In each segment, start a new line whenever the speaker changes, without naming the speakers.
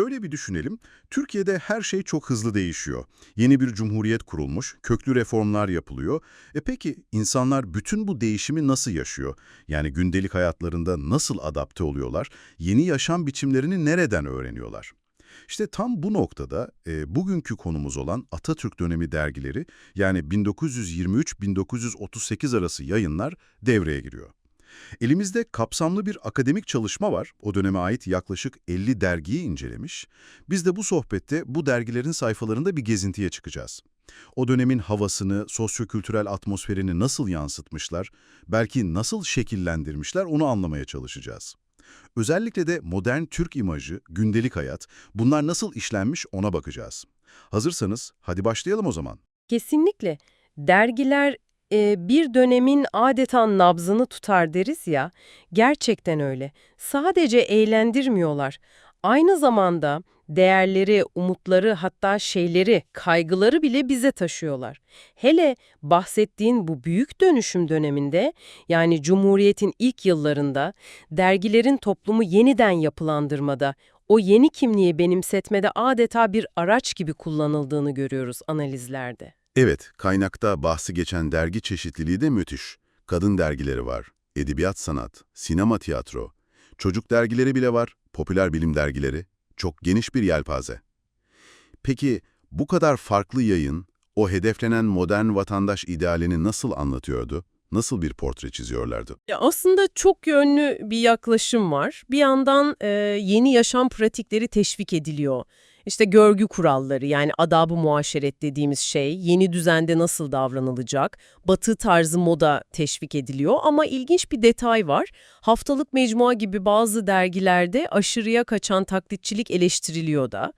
Şöyle bir düşünelim. Türkiye'de her şey çok hızlı değişiyor. Yeni bir cumhuriyet kurulmuş, köklü reformlar yapılıyor. E peki insanlar bütün bu değişimi nasıl yaşıyor? Yani gündelik hayatlarında nasıl adapte oluyorlar? Yeni yaşam biçimlerini nereden öğreniyorlar? İşte tam bu noktada e, bugünkü konumuz olan Atatürk dönemi dergileri yani 1923-1938 arası yayınlar devreye giriyor. Elimizde kapsamlı bir akademik çalışma var. O döneme ait yaklaşık 50 dergiyi incelemiş. Biz de bu sohbette bu dergilerin sayfalarında bir gezintiye çıkacağız. O dönemin havasını, sosyokültürel atmosferini nasıl yansıtmışlar, belki nasıl şekillendirmişler onu anlamaya çalışacağız. Özellikle de modern Türk imajı, gündelik hayat, bunlar nasıl işlenmiş ona bakacağız. Hazırsanız hadi başlayalım o zaman.
Kesinlikle. Dergiler e, bir dönemin adeta nabzını tutar deriz ya, gerçekten öyle. Sadece eğlendirmiyorlar. Aynı zamanda değerleri, umutları hatta şeyleri, kaygıları bile bize taşıyorlar. Hele bahsettiğin bu büyük dönüşüm döneminde yani Cumhuriyet'in ilk yıllarında dergilerin toplumu yeniden yapılandırmada, o yeni kimliği benimsetmede adeta bir araç gibi kullanıldığını görüyoruz analizlerde.
Evet, kaynakta bahsi geçen dergi çeşitliliği de müthiş. Kadın dergileri var, edebiyat sanat, sinema tiyatro, çocuk dergileri bile var, popüler bilim dergileri. Çok geniş bir yelpaze. Peki bu kadar farklı yayın, o hedeflenen modern vatandaş idealini nasıl anlatıyordu? Nasıl bir portre çiziyorlardı?
Ya aslında çok yönlü bir yaklaşım var. Bir yandan e, yeni yaşam pratikleri teşvik ediliyor. İşte görgü kuralları yani adab-ı muaşeret dediğimiz şey, yeni düzende nasıl davranılacak, batı tarzı moda teşvik ediliyor ama ilginç bir detay var. Haftalık mecmua gibi bazı dergilerde aşırıya kaçan taklitçilik eleştiriliyor da.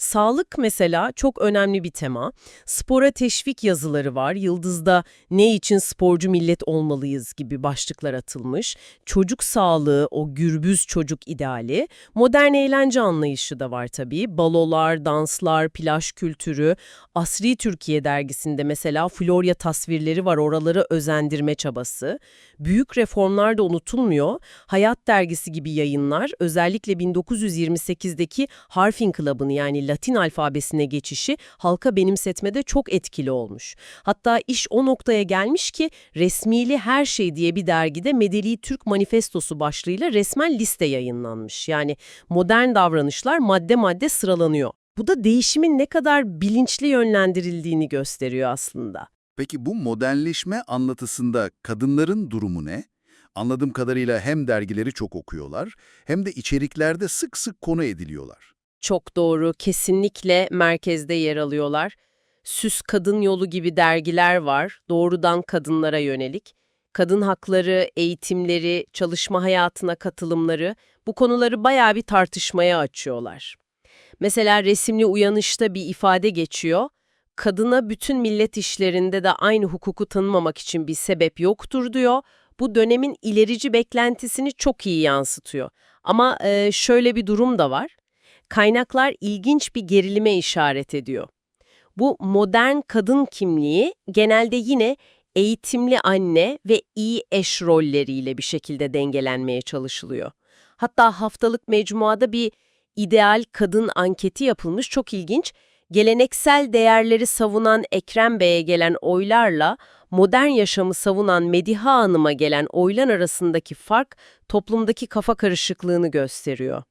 Sağlık mesela çok önemli bir tema. Spora teşvik yazıları var. Yıldız'da ne için sporcu millet olmalıyız gibi başlıklar atılmış. Çocuk sağlığı, o gürbüz çocuk ideali. Modern eğlence anlayışı da var tabii. Balolar, danslar, plaj kültürü. Asri Türkiye dergisinde mesela Florya tasvirleri var. Oraları özendirme çabası. Büyük reformlar da unutulmuyor. Hayat dergisi gibi yayınlar özellikle 1928'deki Harf İnkılabı'nı yani Latin alfabesine geçişi halka benimsetmede çok etkili olmuş. Hatta iş o noktaya gelmiş ki Resmili Her Şey diye bir dergide Medeli Türk Manifestosu başlığıyla resmen liste yayınlanmış. Yani modern davranışlar madde madde sıralanıyor. Bu da değişimin ne kadar bilinçli yönlendirildiğini gösteriyor aslında.
Peki bu modernleşme anlatısında kadınların durumu ne? Anladığım kadarıyla hem dergileri çok okuyorlar hem de içeriklerde sık sık konu ediliyorlar.
Çok doğru, kesinlikle merkezde yer alıyorlar. Süs Kadın Yolu gibi dergiler var, doğrudan kadınlara yönelik. Kadın hakları, eğitimleri, çalışma hayatına katılımları bu konuları bayağı bir tartışmaya açıyorlar. Mesela resimli uyanışta bir ifade geçiyor. Kadına bütün millet işlerinde de aynı hukuku tanımamak için bir sebep yoktur diyor. Bu dönemin ilerici beklentisini çok iyi yansıtıyor. Ama şöyle bir durum da var kaynaklar ilginç bir gerilime işaret ediyor. Bu modern kadın kimliği genelde yine eğitimli anne ve iyi eş rolleriyle bir şekilde dengelenmeye çalışılıyor. Hatta haftalık mecmuada bir ideal kadın anketi yapılmış çok ilginç. Geleneksel değerleri savunan Ekrem Bey'e gelen oylarla modern yaşamı savunan Mediha Hanım'a gelen oylar arasındaki fark toplumdaki kafa karışıklığını gösteriyor.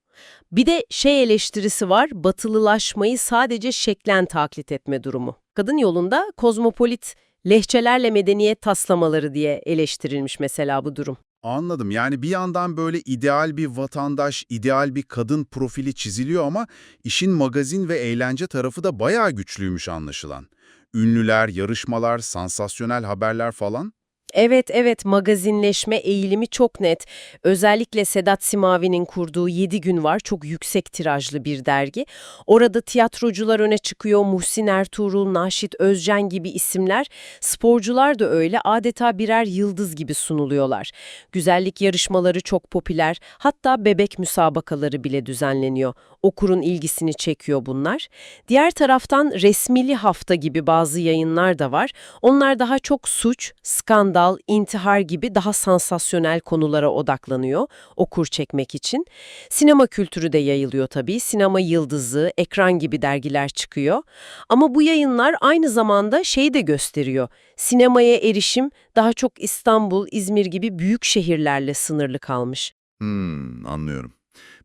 Bir de şey eleştirisi var, batılılaşmayı sadece şeklen taklit etme durumu. Kadın yolunda kozmopolit lehçelerle medeniyet taslamaları diye eleştirilmiş mesela bu durum.
Anladım. Yani bir yandan böyle ideal bir vatandaş, ideal bir kadın profili çiziliyor ama işin magazin ve eğlence tarafı da bayağı güçlüymüş anlaşılan. Ünlüler, yarışmalar, sansasyonel haberler falan.
Evet evet magazinleşme eğilimi çok net. Özellikle Sedat Simavi'nin kurduğu 7 gün var çok yüksek tirajlı bir dergi. Orada tiyatrocular öne çıkıyor. Muhsin Ertuğrul, Naşit Özcan gibi isimler. Sporcular da öyle adeta birer yıldız gibi sunuluyorlar. Güzellik yarışmaları çok popüler. Hatta bebek müsabakaları bile düzenleniyor. Okurun ilgisini çekiyor bunlar. Diğer taraftan resmili hafta gibi bazı yayınlar da var. Onlar daha çok suç, skandal, skandal, intihar gibi daha sansasyonel konulara odaklanıyor okur çekmek için. Sinema kültürü de yayılıyor tabii. Sinema Yıldızı, Ekran gibi dergiler çıkıyor. Ama bu yayınlar aynı zamanda şeyi de gösteriyor. Sinemaya erişim daha çok İstanbul, İzmir gibi büyük şehirlerle sınırlı kalmış.
Hmm, anlıyorum.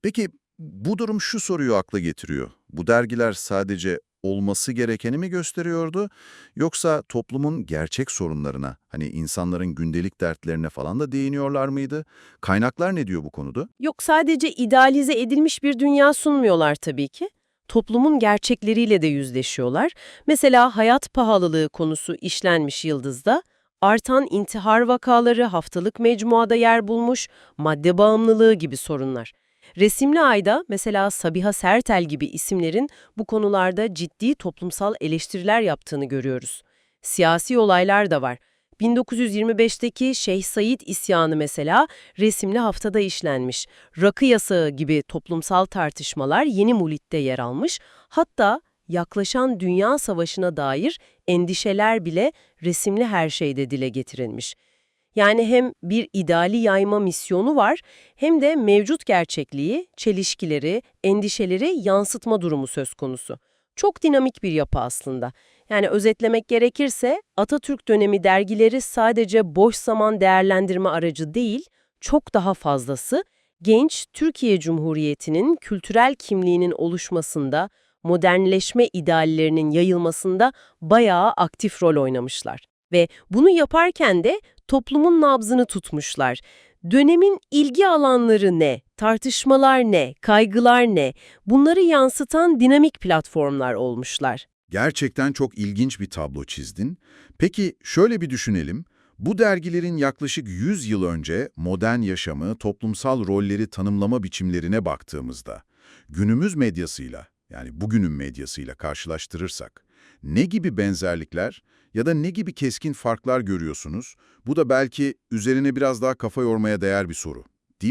Peki bu durum şu soruyu akla getiriyor. Bu dergiler sadece olması gerekeni mi gösteriyordu yoksa toplumun gerçek sorunlarına, hani insanların gündelik dertlerine falan da değiniyorlar mıydı? Kaynaklar ne diyor bu konuda?
Yok sadece idealize edilmiş bir dünya sunmuyorlar tabii ki. Toplumun gerçekleriyle de yüzleşiyorlar. Mesela hayat pahalılığı konusu işlenmiş Yıldız'da. Artan intihar vakaları haftalık mecmuada yer bulmuş, madde bağımlılığı gibi sorunlar. Resimli Ay'da mesela Sabiha Sertel gibi isimlerin bu konularda ciddi toplumsal eleştiriler yaptığını görüyoruz. Siyasi olaylar da var. 1925'teki Şeyh Said isyanı mesela resimli haftada işlenmiş. Rakı yasağı gibi toplumsal tartışmalar yeni Mulit'te yer almış. Hatta yaklaşan Dünya Savaşı'na dair endişeler bile resimli her şeyde dile getirilmiş. Yani hem bir ideali yayma misyonu var hem de mevcut gerçekliği, çelişkileri, endişeleri yansıtma durumu söz konusu. Çok dinamik bir yapı aslında. Yani özetlemek gerekirse Atatürk dönemi dergileri sadece boş zaman değerlendirme aracı değil, çok daha fazlası genç Türkiye Cumhuriyeti'nin kültürel kimliğinin oluşmasında, modernleşme ideallerinin yayılmasında bayağı aktif rol oynamışlar. Ve bunu yaparken de toplumun nabzını tutmuşlar. Dönemin ilgi alanları ne, tartışmalar ne, kaygılar ne, bunları yansıtan dinamik platformlar olmuşlar.
Gerçekten çok ilginç bir tablo çizdin. Peki şöyle bir düşünelim. Bu dergilerin yaklaşık 100 yıl önce modern yaşamı, toplumsal rolleri tanımlama biçimlerine baktığımızda, günümüz medyasıyla, yani bugünün medyasıyla karşılaştırırsak, ne gibi benzerlikler ya da ne gibi keskin farklar görüyorsunuz? Bu da belki üzerine biraz daha kafa yormaya değer bir soru.